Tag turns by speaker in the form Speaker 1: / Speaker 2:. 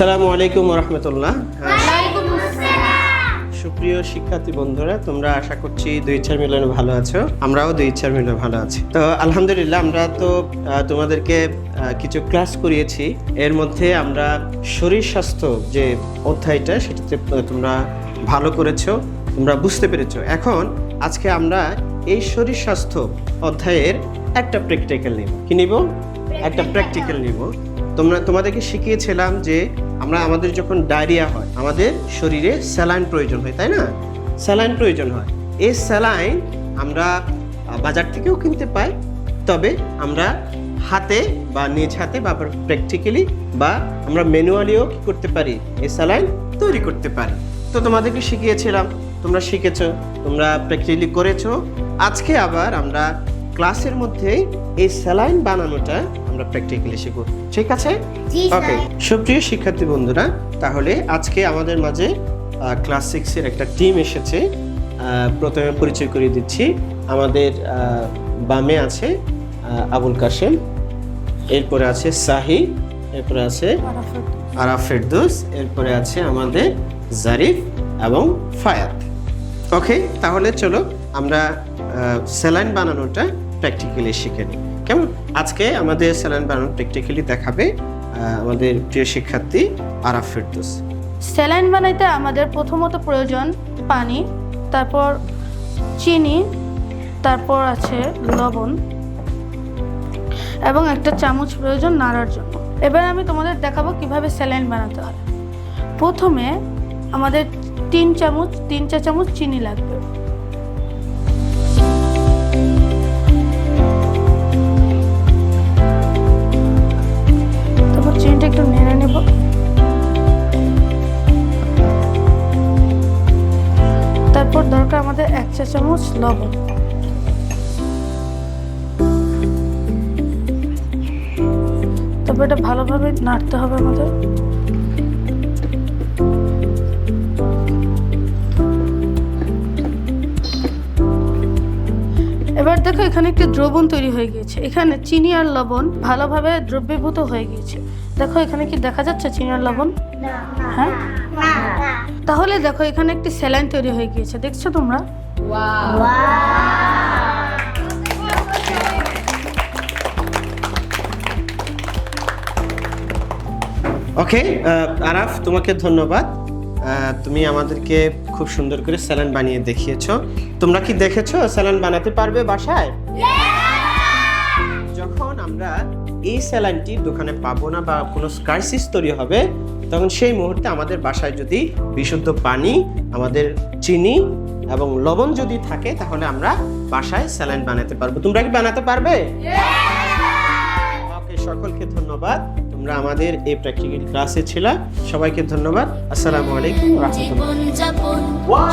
Speaker 1: আসসালামু আলাইকুম রহমতুল্লাহ। সুপ্রিয় শিক্ষার্থী বন্ধুরা তোমরা আশা করছি দুই ইচ্ছার মিলনে ভালো আছো। আমরাও দুই ইচ্ছার মিলনে ভালো আছি। তো আলহামদুলিল্লাহ আমরা তো তোমাদেরকে কিছু ক্লাস করিয়েছি। এর মধ্যে আমরা শরীর স্বাস্থ্য যে অধ্যায়টা সেটাতে তোমরা ভালো করেছ তোমরা বুঝতে পেরেছ। এখন আজকে আমরা এই শরীর স্বাস্থ্য অধ্যায়ের একটা প্র্যাকটিক্যাল নিব। কি নিব? একটা প্র্যাকটিক্যাল নিব। তোমরা তোমাদেরকে শিখিয়েছিলাম যে আমরা আমাদের যখন ডায়রিয়া হয়, আমাদের শরীরে স্যালাইন প্রয়োজন হয়, তাই না? স্যালাইন প্রয়োজন হয়। এই স্যালাইন আমরা বাজার থেকেও কিনতে পাই, তবে আমরা হাতে বা নিজ হাতে বা প্র্যাকটিক্যালি বা আমরা ম্যানুয়ালিও কি করতে পারি, এই স্যালাইন তৈরি করতে পারি। তো তোমাদেরকে শিখিয়েছিলাম, তোমরা শিখেছো, তোমরা প্র্যাকটিক্যালি করেছ। আজকে আবার আমরা ক্লাসের মধ্যেই এই স্যালাইন বানানোটা আমরা প্র্যাকটিক্যালি শিখব। ঠিক আছে?
Speaker 2: জি,
Speaker 1: ওকে সুপ্রিয় শিক্ষার্থী বন্ধুরা তাহলে আজকে আমাদের মাঝে ক্লাস সিক্সের একটা টিম এসেছে। প্রথমে পরিচয় করিয়ে দিচ্ছি। আমাদের বামে আছে আবুল কাশেম এরপরে আছে সাহি এরপরে আছে আরাফ ফেরদৌস এরপরে আছে আমাদের জারিফ এবং ফায়াত ওকে তাহলে চলো আমরা স্যালাইন বানানোটা প্র্যাকটিক্যালি শিখে নিই কেমন? আজকে আমাদের স্যালাইন বানানো প্র্যাকটিক্যালি দেখাবে আমাদের প্রিয় শিক্ষার্থী আরাফ ফেরদৌস।
Speaker 3: স্যালাইন বানাইতে আমাদের প্রথমত প্রয়োজন পানি, তারপর চিনি, তারপর আছে লবণ, এবং একটা চামচ প্রয়োজন নাড়ার জন্য। এবার আমি তোমাদের দেখাবো কীভাবে স্যালাইন বানাতে হয়। প্রথমে আমাদের তিন চামচ, তিন চা চামচ চিনি লাগবে। তারপর দরকার আমাদের এক চা চামচ লবণ। তবে এটা ভালোভাবে নাড়তে হবে আমাদের। এবার দেখো এখানে একটি দ্রবণ তৈরি হয়ে গিয়েছে। এখানে চিনি আর লবণ ভালোভাবে দ্রব্যীভূত হয়ে গিয়েছে। দেখো এখানে কি দেখা যাচ্ছে চিনি আর লবণ? হ্যাঁ? তাহলে দেখো এখানে একটি স্যালাইন তৈরি হয়ে গিয়েছে। দেখছ তোমরা?
Speaker 1: ওকে আরাফ তোমাকে ধন্যবাদ। তুমি আমাদেরকে খুব সুন্দর করে স্যালান বানিয়ে দেখিয়েছো। তোমরা কি দেখেছ স্যালান বানাতে পারবে বাসায়? যখন আমরা এই স্যালাইনটি দোকানে পাবো না বা কোনো স্কারসিস তৈরি হবে তখন সেই মুহূর্তে আমাদের বাসায় যদি বিশুদ্ধ পানি আমাদের চিনি এবং লবণ যদি থাকে তাহলে আমরা বাসায় স্যালাইন বানাতে পারব। তোমরা কি বানাতে পারবে? ওকে সকলকে ধন্যবাদ। তোমরা আমাদের এই প্র্যাকটিক্যাল ক্লাসে ছিলা। সবাইকে ধন্যবাদ। আসসালামু আলাইকুম রহমতুল্লাহ।